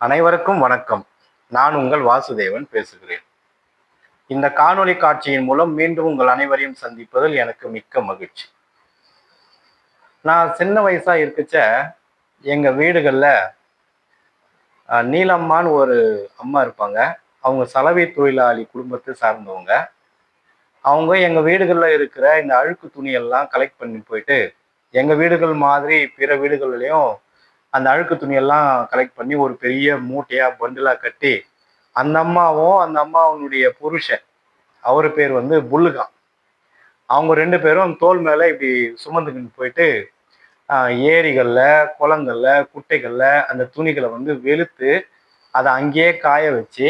அனைவருக்கும் வணக்கம். நான் உங்கள் வாசுதேவன் பேசுகிறேன். இந்த காணொளி காட்சியின் மூலம் மீண்டும் உங்கள் அனைவரையும் சந்திப்பதில் எனக்கு மிக்க மகிழ்ச்சி. நான் சின்ன வயசா இருக்கச்ச எங்க வீடுகளில் நீலம்மான்னு ஒரு அம்மா இருப்பாங்க. அவங்க சலவை தொழிலாளி குடும்பத்தை சார்ந்தவங்க. அவங்க எங்க வீடுகளில் இருக்கிற இந்த அழுக்கு துணியெல்லாம் கலெக்ட் பண்ணி போயிட்டு எங்க வீடுகள் மாதிரி பிற வீடுகள்லையும் அந்த அழுக்கு துணியெல்லாம் கலெக்ட் பண்ணி ஒரு பெரிய மூட்டையா பண்டிலா கட்டி அந்த அம்மாவும் அந்த அம்மாவுடைய புருஷன் அவர் பேர் வந்து புல்லுகான் அவங்க ரெண்டு பேரும் தோல் மேல இப்படி சுமந்துக்கிட்டு போயிட்டு ஏரிகளில் ஏரிகள்ல குளங்கள்ல குட்டைகள்ல அந்த துணிகளை வந்து வெளுத்து அதை அங்கேயே காய வச்சு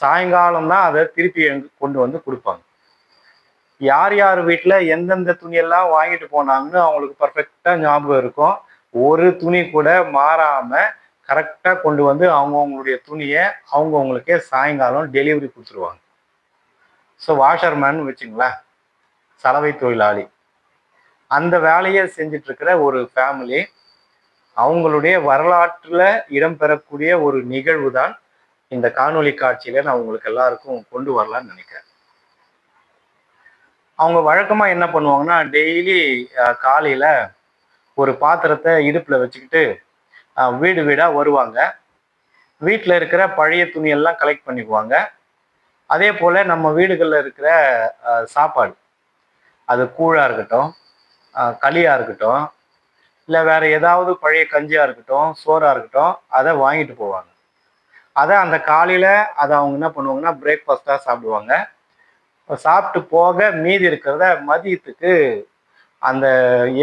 சாயங்காலம் தான் அதை திருப்பி கொண்டு வந்து கொடுப்பாங்க. யார் யார் வீட்டில் எந்தெந்த துணியெல்லாம் வாங்கிட்டு போனாங்கன்னு அவங்களுக்கு பர்ஃபெக்டாக ஞாபகம் இருக்கும். ஒரு துணி கூட மாறாம கரெக்டாக கொண்டு வந்து அவங்கவுங்களுடைய துணியை அவங்கவுங்களுக்கே சாயங்காலம் டெலிவரி கொடுத்துருவாங்க. ஸோ வாஷர்மேன் வச்சுங்களேன். சலவை தொழிலாளி. அந்த வேலையை செஞ்சுட்டு இருக்கிற ஒரு ஃபேமிலி அவங்களுடைய வரலாற்றில் இடம்பெறக்கூடிய ஒரு நிகழ்வு தான் இந்த காணொலி காட்சியில நான் உங்களுக்கு எல்லாருக்கும் கொண்டு வரலான்னு நினைக்கிறேன். அவங்க வழக்கமாக என்ன பண்ணுவாங்கன்னா டெய்லி காலையில் ஒரு பாத்திரத்தை இடுப்பில் வச்சுக்கிட்டு வீடு வீடாக வருவாங்க. வீட்டில் இருக்கிற பழைய துணியெல்லாம் கலெக்ட் பண்ணிக்குவாங்க. அதே போல் நம்ம வீடுகளில் இருக்கிற சாப்பாடு. அது கூழாக இருக்கட்டும் களியாக இருக்கட்டும் இல்லை வேறு ஏதாவது பழைய கஞ்சியாக இருக்கட்டும் சோறாக இருக்கட்டும் அதை வாங்கிட்டு போவாங்க. அதை அந்த காலையில் அதை அவங்க என்ன பண்ணுவாங்கன்னா பிரேக்ஃபாஸ்ட்டாக சாப்பிடுவாங்க. சாப்பிட்டு போக மீதி இருக்கிறத மதியத்துக்கு அந்த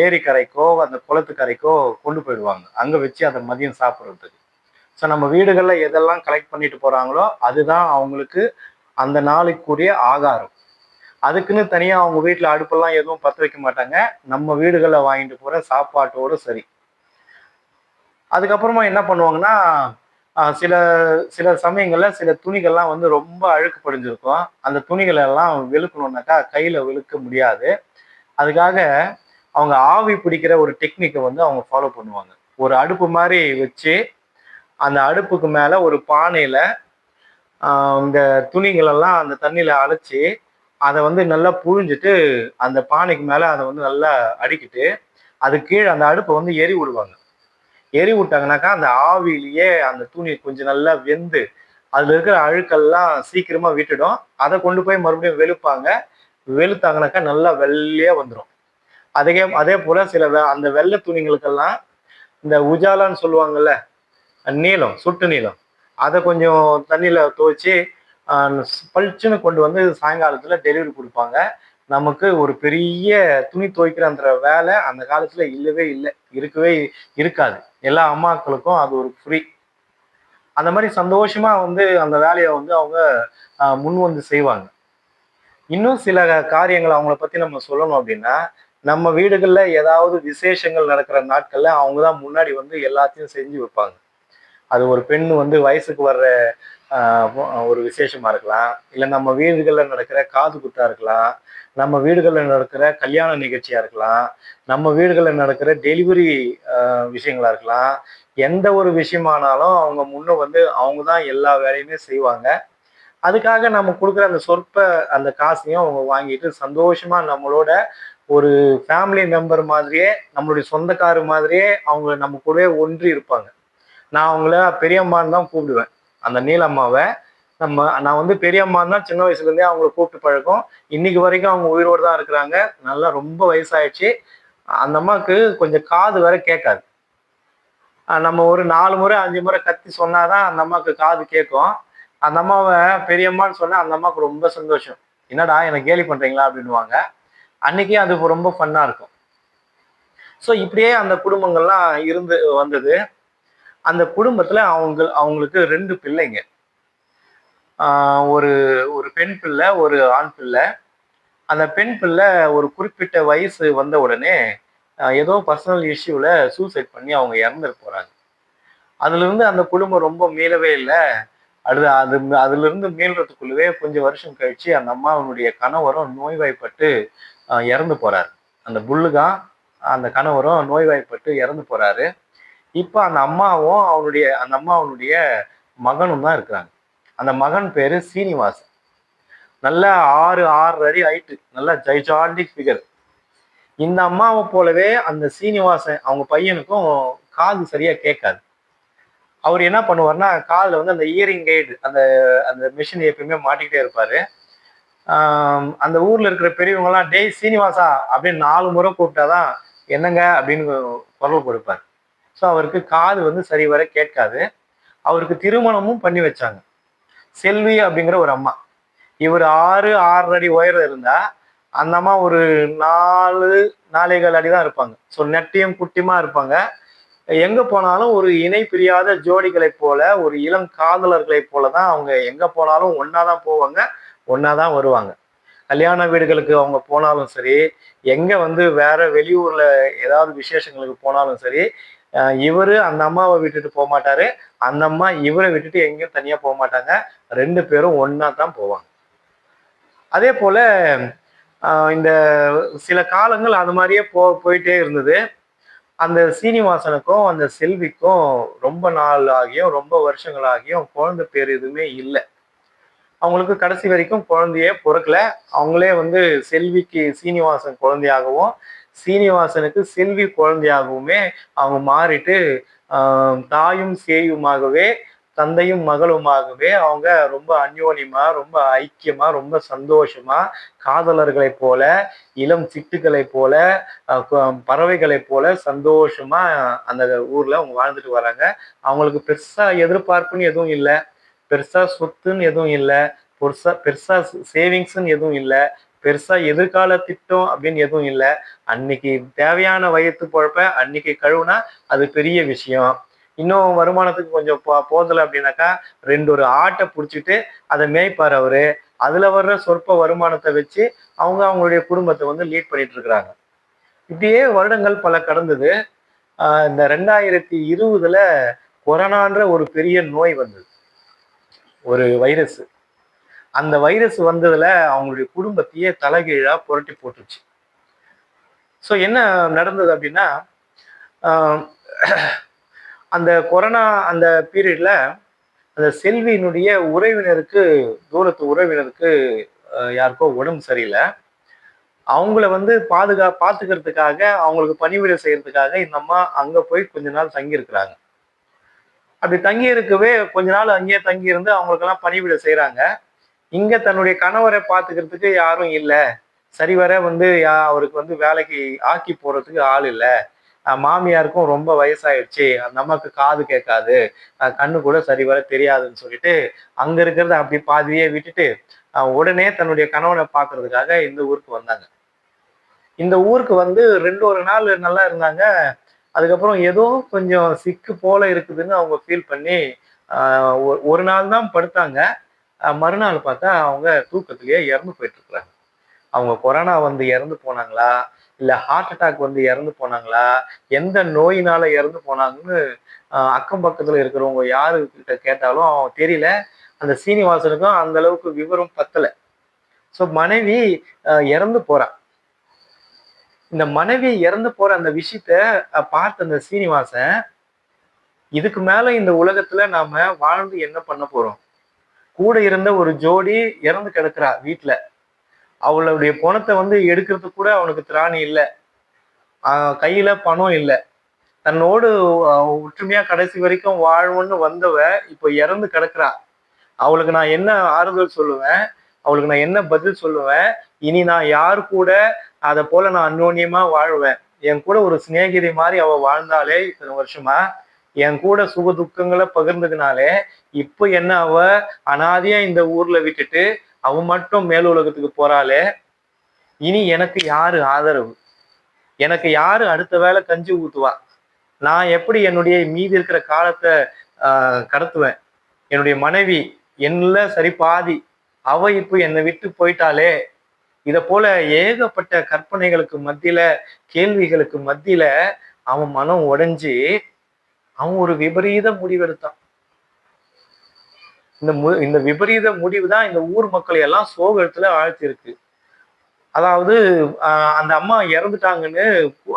ஏரிக்கரைக்கோ அந்த குளத்துக்கரைக்கோ கொண்டு போயிடுவாங்க. அங்கே வச்சு அதை மதியம் சாப்பிட்றதுக்கு. ஸோ நம்ம வீடுகளில் எதெல்லாம் கலெக்ட் பண்ணிட்டு போகிறாங்களோ அதுதான் அவங்களுக்கு அந்த நாளைக்குரிய ஆகாரம். அதுக்குன்னு தனியாக அவங்க வீட்டில் அடுப்பெல்லாம் எதுவும் பற்ற வைக்க மாட்டாங்க. நம்ம வீடுகளில் வாங்கிட்டு போகிற சாப்பாட்டோடு சரி. அதுக்கப்புறமா என்ன பண்ணுவாங்கன்னா சில சில சமயங்களில் சில துணிகள்லாம் வந்து ரொம்ப அழுக்கு படிஞ்சிருக்கும். அந்த துணிகளை எல்லாம் வெளுக்கணுன்னாக்கா கையில் வெளுக்க முடியாது. அதுக்காக அவங்க ஆவி பிடிக்கிற ஒரு டெக்னிக்கை வந்து அவங்க ஃபாலோ பண்ணுவாங்க. ஒரு அடுப்பு மாதிரி வச்சு அந்த அடுப்புக்கு மேலே ஒரு பானையில் இந்த துணிகளெல்லாம் அந்த தண்ணியில் அழைச்சி அதை வந்து நல்லா புழிஞ்சிட்டு அந்த பானைக்கு மேலே அதை வந்து நல்லா அடிக்கிட்டு அது கீழே அந்த அடுப்பை வந்து எரி விடுவாங்க. எரி விட்டாங்கனாக்கா அந்த ஆவியிலேயே அந்த துணி கொஞ்சம் நல்லா வெந்து அதில் இருக்கிற அழுக்கெல்லாம் சீக்கிரமாக விட்டுடும். அதை கொண்டு போய் மறுபடியும் வெளுப்பாங்க. வெளுத்தாங்கனாக்கா நல்லா வெள்ளையா வந்துடும் அதே அதே போல சில வெ- அந்த வெள்ளை துணிகளுக்கெல்லாம் இந்த உஜாலான்னு சொல்லுவாங்கல்ல நீளம் சுட்டு நீளம். அதை கொஞ்சம் தண்ணியில் துவைச்சி பளிச்சுன்னு கொண்டு வந்து சாயங்காலத்தில் டெலிவரி கொடுப்பாங்க. நமக்கு ஒரு பெரிய துணி துவைக்கிற அந்த வேலை அந்த காலத்தில் இல்லவே இல்லை. இருக்கவே இருக்காது. எல்லா அம்மாக்களுக்கும் அது ஒரு ஃப்ரீ அந்த மாதிரி சந்தோஷமாக வந்து அந்த வேலையை வந்து அவங்க முன் வந்து செய்வாங்க. இன்னும் சில காரியங்கள் அவங்கள பத்தி நம்ம சொல்லணும் அப்படின்னா நம்ம வீடுகளில் ஏதாவது விசேஷங்கள் நடக்கிற நாட்கள்ல அவங்க தான் முன்னாடி வந்து எல்லாத்தையும் செஞ்சு வைப்பாங்க. அது ஒரு பெண் வந்து வயசுக்கு வர்ற ஒரு விசேஷமா இருக்கலாம். இல்லை நம்ம வீடுகளில் நடக்கிற காது குத்தா இருக்கலாம். நம்ம வீடுகளில் நடக்கிற கல்யாண நிகழ்ச்சியா இருக்கலாம். நம்ம வீடுகளில் நடக்கிற டெலிவரி விஷயங்களா இருக்கலாம். எந்த ஒரு விஷயமானாலும் அவங்க முன்ன வந்து அவங்க தான் எல்லா வேலையுமே செய்வாங்க. அதுக்காக நம்ம கொடுக்குற அந்த சொற்ப அந்த காசையும் அவங்க வாங்கிட்டு சந்தோஷமா நம்மளோட ஒரு ஃபேமிலி மெம்பர் மாதிரியே நம்மளுடைய சொந்தக்காரு மாதிரியே அவங்க நம்ம கூடவே ஒன்றி இருப்பாங்க. நான் அவங்கள பெரியம்மான்னு தான் கூப்பிடுவேன். அந்த நீலம்மாவை நம்ம நான் வந்து பெரியம்மான்னு தான் சின்ன வயசுலேருந்தே அவங்கள கூப்பிட்டு பழக்கம். இன்னைக்கு வரைக்கும் அவங்க உயிரோடு தான் இருக்கிறாங்க. நல்லா ரொம்ப வயசாயிடுச்சு. அந்த அம்மாவுக்கு கொஞ்சம் காது வேற கேட்காது. நம்ம ஒரு நாலு முறை அஞ்சு முறை கத்தி சொன்னாதான் அந்த அம்மாவுக்கு காது கேட்கும். அந்த அம்மாவை பெரியம்மான்னு சொன்னா அந்த அம்மாவுக்கு ரொம்ப சந்தோஷம். என்னடா எனக்கு கேலி பண்றீங்களா? அப்படின்னுவாங்க. அன்னைக்கே அது ரொம்ப ஃபன்னா இருக்கும். ஸோ இப்படியே அந்த குடும்பங்கள்லாம் இருந்து வந்தது. அந்த குடும்பத்துல அவங்க அவங்களுக்கு ரெண்டு பிள்ளைங்க. ஒரு ஒரு பெண் பிள்ளை ஒரு ஆண் பிள்ளை. அந்த பெண் பிள்ளை ஒரு குறிப்பிட்ட வயசு வந்த உடனே ஏதோ பர்சனல் இஷ்யூவில் சூசைட் பண்ணி அவங்க இறந்துட்டு போகிறாங்க அதுலேருந்து அந்த குடும்பம் ரொம்ப மீளவே இல்லை. அடுத்து அது அதுல இருந்து மீள்றதுக்குள்ளவே கொஞ்சம் வருஷம் கழிச்சு அந்த அம்மாவனுடைய கணவரும் நோய்வாய்ப்பட்டு இறந்து போறாரு. அந்த புல்லுதான் அந்த கணவரும் நோய்வாய்ப்பட்டு இறந்து போறாரு. இப்போ அந்த அம்மாவும் அவனுடைய அந்த அம்மாவனுடைய மகனும் தான் இருக்கிறாங்க. அந்த மகன் பேரு சீனிவாசன். நல்ல ஆறு ஆறு அடி ஹைட்டு நல்ல ஜைஜாண்டிக் ஃபிகர் இந்த அம்மாவை போலவே அந்த சீனிவாசன் அவங்க பையனுக்கும் காது சரியா கேட்காது. அவர் என்ன பண்ணுவார்னா காதில் வந்து அந்த இயரிங் கைடு அந்த அந்த மிஷின் எப்பயுமே மாட்டிக்கிட்டே இருப்பார். அந்த ஊரில் இருக்கிற பெரியவங்கலாம் டேய் சீனிவாசா அப்படின்னு நாலு முறை கூப்பிட்டாதான் என்னங்க அப்படின்னு குரல் கொடுப்பார். ஸோ அவருக்கு காது வந்து சரி வர கேட்காது. அவருக்கு திருமணமும் பண்ணி வச்சாங்க. செல்வி அப்படிங்கிற ஒரு அம்மா. இவர் ஆறு ஆறு அடி உயரம் இருந்தா அந்த அம்மா ஒரு நாலு நாளைகள் அடி தான் இருப்பாங்க. ஸோ நெட்டியும் குட்டியுமா இருப்பாங்க. எங்க போனாலும் ஒரு இணை பிரியாத ஜோடிகளைப் போல ஒரு இளம் காதலர்களை போல தான் அவங்க எங்க போனாலும் ஒன்னாதான் போவாங்க ஒன்னாதான் வருவாங்க. கல்யாண வீடுகளுக்கு அவங்க போனாலும் சரி எங்க வந்து வேற வெளியூர்ல ஏதாவது விசேஷங்களுக்கு போனாலும் சரி இவர் அந்த அம்மாவை விட்டுட்டு போக மாட்டாரு. அந்த அம்மா இவரை விட்டுட்டு எங்கேயும் தனியா போக மாட்டாங்க. ரெண்டு பேரும் ஒன்னா தான் போவாங்க. அதே போல இந்த சில காலங்கள் அது மாதிரியே போ போயிட்டே இருந்தது. அந்த சீனிவாசனுக்கும் அந்த செல்விக்கும் ரொம்ப நாள் ஆகியும் ரொம்ப வருஷங்கள் ஆகியும் குழந்தை பேர் எதுவுமே இல்லை. அவங்களுக்கு கடைசி வரைக்கும் குழந்தையே பிறக்கல. அவங்களே வந்து செல்விக்கு சீனிவாசன் குழந்தையாகவும் சீனிவாசனுக்கு செல்வி குழந்தையாகவுமே அவங்க மாறிட்டு தாயும் சேயுமாகவே தந்தையும் மகளுமாகவே அவங்க ரொம்ப அந்யோன்யமா ரொம்ப ஐக்கியமா ரொம்ப சந்தோஷமா காதலர்களை போல இளம் சிட்டுக்களை போல பறவைகளை பறவைகளைப் போல சந்தோஷமா அந்த ஊர்ல அவங்க வாழ்ந்துட்டு வராங்க. அவங்களுக்கு பெருசா எதிர்பார்ப்புன்னு எதுவும் இல்லை. பெருசா சொத்துன்னு எதுவும் இல்லை. பெருசா பெருசா சேவிங்ஸ்ன்னு எதுவும் இல்லை. பெருசா எதிர்கால திட்டம் அப்படின்னு எதுவும் இல்லை. அன்னைக்கு தேவையான வயத்து பொழப்ப அன்னைக்கு கழுவுனா அது பெரிய விஷயம். இன்னும் வருமானத்துக்கு கொஞ்சம் போ போதலை அப்படின்னாக்கா ரெண்டு ஒரு ஆட்டை பிடிச்சிட்டு அதை மேய்ப்பார் அவரு. அதுல வர்ற சொற்ப வருமானத்தை வச்சு அவங்க அவங்களுடைய குடும்பத்தை வந்து லீட் பண்ணிட்டு இருக்கிறாங்க. இப்படியே வருடங்கள் பல கடந்தது. இந்த ரெண்டாயிரத்தி இருபதுல கொரோனான்ற ஒரு பெரிய நோய் வந்தது. ஒரு வைரஸ். அந்த வைரஸ் வந்ததுல அவங்களுடைய குடும்பத்தையே தலைகீழா புரட்டி போட்டுருச்சு ஸோ என்ன நடந்தது அப்படின்னா அந்த கொரோனா அந்த பீரியட்ல அந்த செல்வியினுடைய உறவினருக்கு தூரத்து உறவினருக்கு யாருக்கோ உடம்பு சரியில்லை. அவங்கள வந்து பாதுகா பார்த்துக்கிறதுக்காக அவங்களுக்கு பணிவிடை செய்யறதுக்காக இந்த அம்மா அங்கே போய் கொஞ்ச நாள் தங்கியிருக்கிறாங்க. அப்படி தங்கி இருக்கவே கொஞ்ச நாள் அங்கேயே தங்கி இருந்து அவங்களுக்கெல்லாம் பணிவிடை செய்கிறாங்க இங்கே தன்னுடைய கணவரை பார்த்துக்கிறதுக்கு யாரும் இல்லை. சரிவர வந்து யா- அவருக்கு வந்து வேலைக்கு ஆக்கி போகிறதுக்கு ஆள் இல்லை. மாமியாருக்கும் ரொம்ப வயசாயிடுச்சு. அந்த காது கேட்காது. கண்ணு கூட சரிவர தெரியாதுன்னு சொல்லிட்டு அங்க இருக்கிறத அப்படி பாதியே விட்டுட்டு உடனே தன்னுடைய கணவனை பார்க்கறதுக்காக இந்த ஊருக்கு வந்தாங்க. இந்த ஊருக்கு வந்து ரெண்டு ஒரு நாள் நல்லா இருந்தாங்க. அதுக்கப்புறம் ஏதோ கொஞ்சம் சிக்கு போல இருக்குதுன்னு அவங்க ஃபீல் பண்ணி ஆஹ் ஒரு நாள் தான் படுத்தாங்க. மறுநாள் பார்த்தா அவங்க தூக்கத்திலேயே இறந்து போயிட்டு இருக்கிறாங்க. அவங்க கொரோனா வந்து இறந்து போனாங்களா? இல்ல ஹார்ட் அட்டாக் வந்து இறந்து போனாங்களா? எந்த நோயினால இறந்து போனாங்கன்னு அக்கம் பக்கத்துல இருக்கிறவங்க யாரு கிட்ட கேட்டாலும் அவன் தெரியல. அந்த சீனிவாசனுக்கும் அந்த அளவுக்கு விவரம் பத்தலை. ஸோ மனைவி இறந்து போறா. இந்த மனைவி இறந்து போற அந்த விஷயத்த பார்த்த அந்த சீனிவாசன் இதுக்கு மேல இந்த உலகத்துல நாம வாழ்ந்து என்ன பண்ண போறோம்? கூட இருந்த ஒரு ஜோடி இறந்து கிடக்குறா வீட்டுல அவளுடைய பணத்தை வந்து எடுக்கிறதுக்கு கூட அவனுக்கு திராணி இல்லை. கையில பணம் இல்லை. தன்னோடு ஒற்றுமையா கடைசி வரைக்கும் வாழ்வுன்னு வந்தவ இப்போ இறந்து கிடக்குறா. அவளுக்கு நான் என்ன ஆறுதல் சொல்லுவேன்? அவளுக்கு நான் என்ன பதில் சொல்லுவேன்? இனி நான் யார் கூட அதை போல நான் அந்யோன்யமா வாழ்வேன்? என் கூட ஒரு சிநேகிதி மாதிரி அவ வாழ்ந்தாலே இத்தனை வருஷமா? என் கூட சுக துக்கங்களை பகிர்ந்ததுனாலே இப்போ என்ன அவ? அனாதையா இந்த ஊர்ல விட்டுட்டு அவன் மட்டும் மேல் உலகத்துக்கு போறாளே. இனி எனக்கு யாரு ஆதரவு? எனக்கு யாரு அடுத்த வேளை கஞ்சி ஊத்துவா? நான் எப்படி என்னுடைய மீதி இருக்கிற காலத்தை ஆஹ், கடத்துவேன்? என்னுடைய மனைவி என்ன சரி பாதி அவ இப்போ என்னை விட்டு போயிட்டாளே. இத போல ஏகப்பட்ட கற்பனைகளுக்கு மத்தியில கேள்விகளுக்கு மத்தியில அவன் மனம் உடைஞ்சு அவன் ஒரு விபரீத முடிவெடுத்தான். இந்த மு இந்த விபரீத முடிவு தான் இந்த ஊர் மக்களை எல்லாம் சோகத்துல ஆழ்த்தியிருக்கு. அதாவது அந்த அம்மா இறந்துட்டாங்கன்னு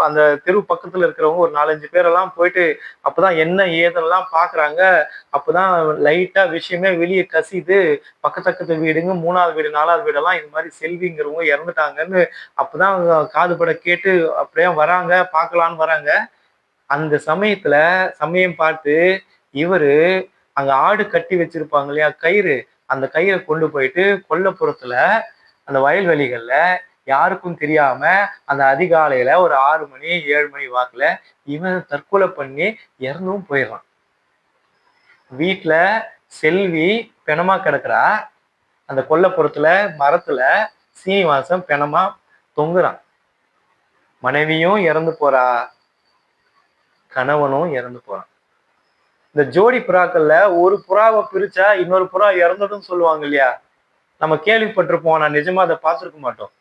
அந்த தெரு பக்கத்துல இருக்கிறவங்க ஒரு நாலஞ்சு பேரெல்லாம் போயிட்டு அப்பதான் என்ன ஏதெல்லாம் பாக்குறாங்க. அப்பதான் லைட்டா விஷயமே வெளியே கசிது பக்கத்தக்கத்து வீடுங்க மூணாவது வீடு நாலாவது வீடெல்லாம் இந்த மாதிரி செல்விங்கிறவங்க இறந்துட்டாங்கன்னு அப்பதான் காதுபட கேட்டு அப்படியே வராங்க பார்க்கலான்னு வராங்க. அந்த சமயத்துல சமயம் பார்த்து இவரு அங்க ஆடு கட்டி வச்சிருப்பாங்க இல்லையா? கயிறு. அந்த கயிறை கொண்டு போயிட்டு கொல்லப்புறத்துல அந்த வயல்வெளிகள்ல யாருக்கும் தெரியாம அந்த அதிகாலையில ஒரு ஆறு மணி ஏழு மணி வாக்குல இவன் தற்கொலை பண்ணி இறந்தும் போயிடுறான். வீட்டுல செல்வி பிணமா கிடக்குறா. அந்த கொல்லப்புறத்துல மரத்துல சீனிவாசம் பிணமா தொங்குறான். மனைவியும் இறந்து போறா. கணவனும் இறந்து போறான். இந்த ஜோடி புறாக்கள்ல ஒரு புறாவை பிரிச்சா இன்னொரு புறா இறந்துடும் சொல்லுவாங்க இல்லையா? நம்ம கேள்விப்பட்டிருப்போம். நான் நிஜமா அதை பார்த்துருக்க மாட்டோம்.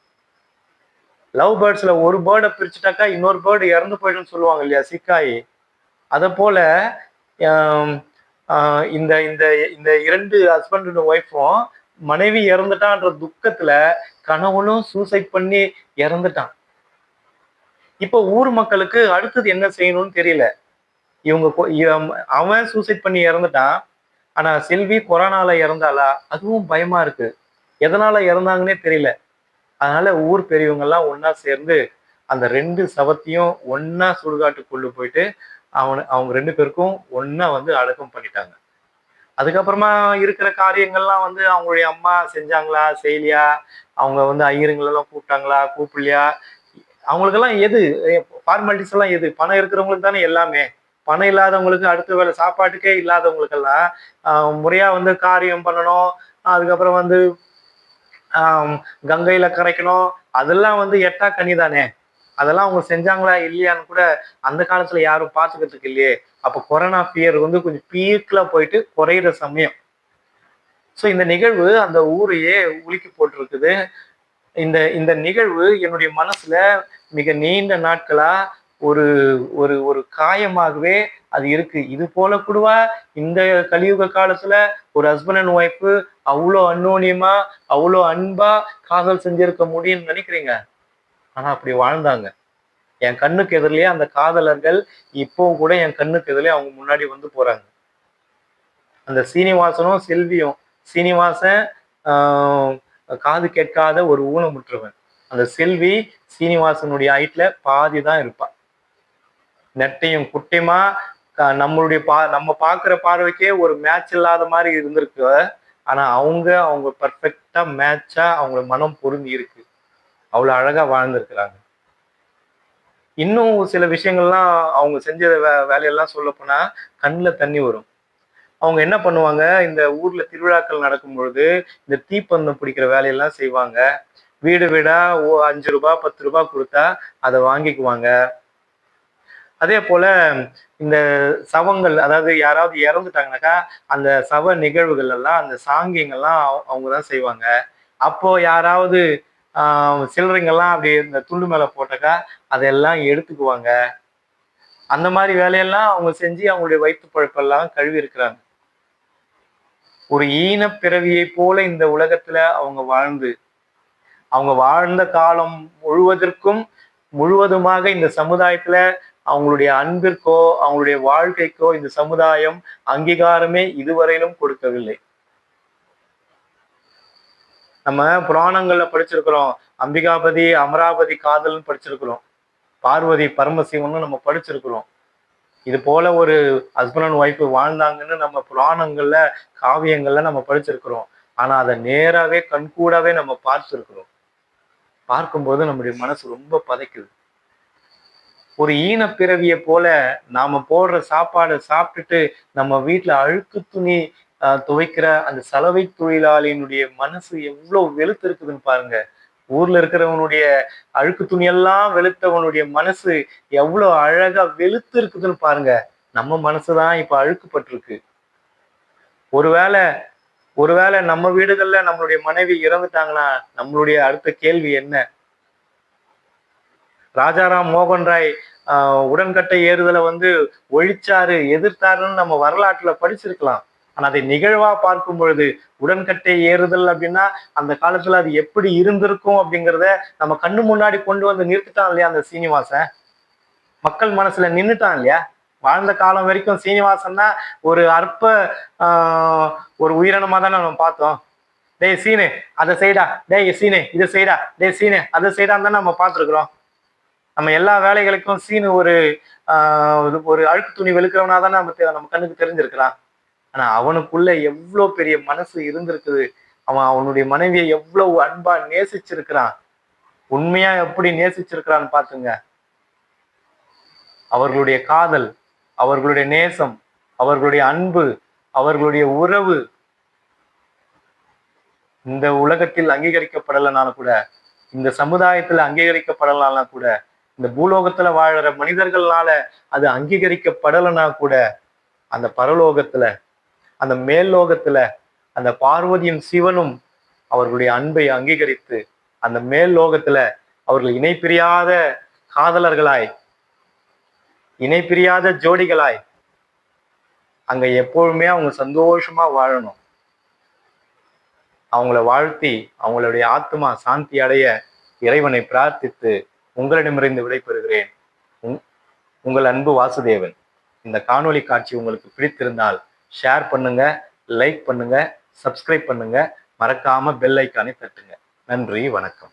லவ் பேர்ட்ஸ்ல ஒரு பேர்டை பிரிச்சுட்டாக்கா இன்னொரு பேர்டு இறந்து போயிடும்னு சொல்லுவாங்க இல்லையா சிக்காயி? அதை போல ஆஹ் இந்த இந்த இந்த இரண்டு ஹஸ்பண்ட் அண்ட் ஒய்ஃபும் மனைவி இறந்துட்டான்ற துக்கத்துல கணவனும் சூசைட் பண்ணி இறந்துட்டான். இப்போ ஊர் மக்களுக்கு அடுத்தது என்ன செய்யணும்னு தெரியல. இவங்க கொ- இவன் அவன் சூசைட் பண்ணி இறந்துட்டான். ஆனா செல்வி கொரோனால இறந்தாளா? அதுவும் பயமா இருக்கு. எதனால இறந்தாங்கன்னே தெரியல. அதனால ஊர் பெரியவங்க எல்லாம் சேர்ந்து அந்த ரெண்டு சவத்தையும் ஒன்னா சுடுகாட்டுக்குள்ள போயிட்டு அவன் அவங்க ரெண்டு பேருக்கும் ஒன்னா வந்து அடக்கம் பண்ணிட்டாங்க. அதுக்கப்புறமா இருக்கிற காரியங்கள்லாம் வந்து அவங்களுடைய அம்மா செஞ்சாங்களா? செய்யலையா? அவங்க வந்து ஐயருங்களெல்லாம் கூப்பிட்டாங்களா? கூப்பிடலையா? அவங்களுக்கெல்லாம் எது? ஃபார்மாலிட்டிஸ் எல்லாம் எது? பணம் இருக்கிறவங்களுக்கு தானே எல்லாமே. பணம் இல்லாதவங்களுக்கு அடுத்த வேலை சாப்பாட்டுக்கே இல்லாதவங்களுக்கெல்லாம் ஆஹ் முறையா வந்து காரியம் பண்ணணும். அதுக்கப்புறம் வந்து ஆஹ் கரைக்கணும். அதெல்லாம் வந்து எட்டா கனி தானே? அதெல்லாம் அவங்க செஞ்சாங்களா இல்லையான்னு கூட அந்த காலத்துல யாரும் பார்த்துக்கிறதுக்கு இல்லையே. அப்போ கொரோனா ஃபியர் வந்து கொஞ்சம் பீக்ல போயிட்டு குறையிற சமயம். ஸோ இந்த நிகழ்வு அந்த ஊரையே உலுக்கி போட்டிருக்குது. இந்த இந்த நிகழ்வு என்னுடைய மனசுல மிக நீண்ட நாட்களா ஒரு ஒரு ஒரு காயமாகவே அது இருக்கு. இது போல கூடவா இந்த கலியுக காலத்துல ஒரு ஹஸ்பண்ட் அண்ட் ஒய்ஃபு அவ்வளோ அன்னோனியமா அவ்வளோ அன்பா காதல் செஞ்சிருக்க முடியும்னு நினைக்கிறீங்க? ஆனா அப்படி வாழ்ந்தாங்க. என் கண்ணுக்கு எதிரிலேயே அந்த காதலர்கள் இப்போ கூட என் கண்ணுக்கு எதிரிலே அவங்க முன்னாடி வந்து போறாங்க. அந்த சீனிவாசனும் செல்வியும் சீனிவாசன் ஆஹ், காது கேட்காத ஒரு ஊனமுற்றவன். அந்த செல்வி சீனிவாசனுடைய ஹைட்ல பாதி தான் இருப்பான் நெட்டையும் குட்டையுமா நம்மளுடைய பா நம்ம பார்க்குற பார்வைக்கே ஒரு மேட்ச் இல்லாத மாதிரி இருந்திருக்கு. ஆனா அவங்க அவங்க பர்ஃபெக்டாக மேட்சாக அவங்க மனம் பொருந்தி இருக்கு. அவ்வளவு அழகா வாழ்ந்திருக்கிறாங்க. இன்னும் சில விஷயங்கள்லாம் அவங்க செஞ்ச வே வேலையெல்லாம் சொல்லப்போனால் கண்ணில் தண்ணி வரும். அவங்க என்ன பண்ணுவாங்க? இந்த ஊர்ல திருவிழாக்கள் நடக்கும் பொழுது இந்த தீப்பந்தம் பிடிக்கிற வேலையெல்லாம் செய்வாங்க. வீடு வீடா ஓ அஞ்சு ரூபாய் பத்து ரூபாய் கொடுத்தா அதை வாங்கிக்குவாங்க. அதே போல இந்த சவங்கள் அதாவது யாராவது இறந்துட்டாங்கனாக்கா அந்த சவ நிகழ்வுகள் எல்லாம் அந்த சாங்கியங்கள்லாம் அவங்க தான் செய்வாங்க. அப்போ யாராவது ஆஹ் சில்லறைங்கெல்லாம் அப்படி இந்த துண்டு மேல போட்டாக்கா அதெல்லாம் எடுத்துக்குவாங்க. அந்த மாதிரி வேலையெல்லாம் அவங்க செஞ்சு அவங்களுடைய வயிற்று பழப்பெல்லாம் கழுவி இருக்கிறாங்க. ஒரு ஈன பிறவியை போல இந்த உலகத்துல அவங்க வாழ்ந்து அவங்க வாழ்ந்த காலம் முழுவதற்கும் முழுவதுமாக இந்த சமுதாயத்துல அவங்களுடைய அன்பிற்கோ அவங்களுடைய வாழ்க்கைக்கோ இந்த சமுதாயம் அங்கீகாரமே இதுவரையிலும் கொடுக்கவில்லை. நம்ம புராணங்கள்ல படிச்சிருக்கிறோம். அம்பிகாபதி அமராவதி காதல்னு படிச்சிருக்கிறோம். பார்வதி பரமசிவம்னு நம்ம படிச்சிருக்கிறோம். இது போல ஒரு ஹஸ்பண்ட் அண்ட் ஒய்ஃப் வாழ்ந்தாங்கன்னு நம்ம புராணங்கள்ல காவியங்கள்ல நம்ம படிச்சிருக்கிறோம். ஆனா அதை நேராவே கண்கூடாவே நம்ம பார்த்துருக்கிறோம். பார்க்கும்போது நம்முடைய மனசு ரொம்ப பதைக்குது. ஒரு ஈனப்பிறவியை போல நாம போடுற சாப்பாடை சாப்பிட்டுட்டு நம்ம வீட்டுல அழுக்கு துணி ஆஹ், துவைக்கிற அந்த சலவை தொழிலாளியினுடைய மனசு எவ்வளவு வெளுத்து இருக்குதுன்னு பாருங்க. ஊர்ல இருக்கிறவனுடைய அழுக்கு துணியெல்லாம் வெளுத்தவனுடைய மனசு எவ்வளவு அழகா வெளுத்து இருக்குதுன்னு பாருங்க. நம்ம மனசுதான் இப்ப அழுக்குப்பட்டிருக்கு. ஒருவேளை ஒருவேளை நம்ம வீடுகள்ல நம்மளுடைய மனைவி இறந்துட்டாங்கன்னா நம்மளுடைய அடுத்த கேள்வி என்ன? ராஜாராம் மோகன் ராய் உடன்கட்டை ஏறுதலை வந்து ஒழிச்சாரு எதிர்த்தாருன்னு நம்ம வரலாற்றுல படிச்சிருக்கலாம். ஆனா அதை நிகழ்வா பார்க்கும் பொழுது உடன்கட்டை ஏறுதல் அப்படின்னா அந்த காலத்துல அது எப்படி இருந்திருக்கும் அப்படிங்கிறத நம்ம கண்ணு முன்னாடி கொண்டு வந்து நிறுத்திட்டான் இல்லையா அந்த சீனிவாசன்? மக்கள் மனசுல நின்றுட்டான் இல்லையா? வாழ்ந்த காலம் வரைக்கும் சீனிவாசன்னா ஒரு அற்ப ஒரு உயிரினமா தானே நம்ம பார்த்தோம். டேய் சீனு அதை செய்டா. டேய் சீனு இதை செய்டா. டேய் சீனு அதை செய்டான்னு தான் நம்ம பார்த்துருக்குறோம். நம்ம எல்லா வேலைகளுக்கும் சீனு ஒரு ஆஹ், ஒரு- ஒரு அழுக்கு துணி வெளுக்கிறவனா தானே நம்ம நம்ம கண்ணுக்கு தெரிஞ்சிருக்கிறான். ஆனா அவனுக்குள்ள எவ்வளோ பெரிய மனசு இருந்திருக்குது. அவன் அவனுடைய மனைவியை எவ்வளவு அன்பா நேசிச்சிருக்கிறான். உண்மையா எப்படி நேசிச்சிருக்கிறான்னு பாத்துங்க அவர்களுடைய காதல் அவர்களுடைய நேசம் அவர்களுடைய அன்பு அவர்களுடைய உறவு இந்த உலகத்தில் அங்கீகரிக்கப்படலைனாலும் கூட இந்த சமுதாயத்துல அங்கீகரிக்கப்படலனாலும் கூட இந்த பூலோகத்துல வாழற மனிதர்களால அது அங்கீகரிக்கப்படலைன்னா கூட அந்த பரலோகத்துல அந்த மேல் லோகத்துல அந்த பார்வதியும் சிவனும் அவர்களுடைய அன்பை அங்கீகரித்து அந்த மேல் லோகத்துல அவர்கள் இணை பிரியாத காதலர்களாய் இணை பிரியாத ஜோடிகளாய் அங்க எப்பொழுதுமே அவங்க சந்தோஷமா வாழணும். அவங்கள வாழ்த்தி அவங்களுடைய ஆத்மா சாந்தி அடைய இறைவனை பிரார்த்தித்து உங்களிடமிருந்து விடைபெறுகிறேன் உங்- உங்கள் அன்பு வாசுதேவன். இந்த காணொலி காட்சி உங்களுக்கு பிடித்திருந்தால் ஷேர் பண்ணுங்க லைக் பண்ணுங்க சப்ஸ்கிரைப் பண்ணுங்க. மறக்காம பெல் ஐக்கானை தட்டுங்க. நன்றி வணக்கம்.